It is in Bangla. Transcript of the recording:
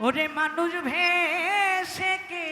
ওরে মানুষ ভেসে কে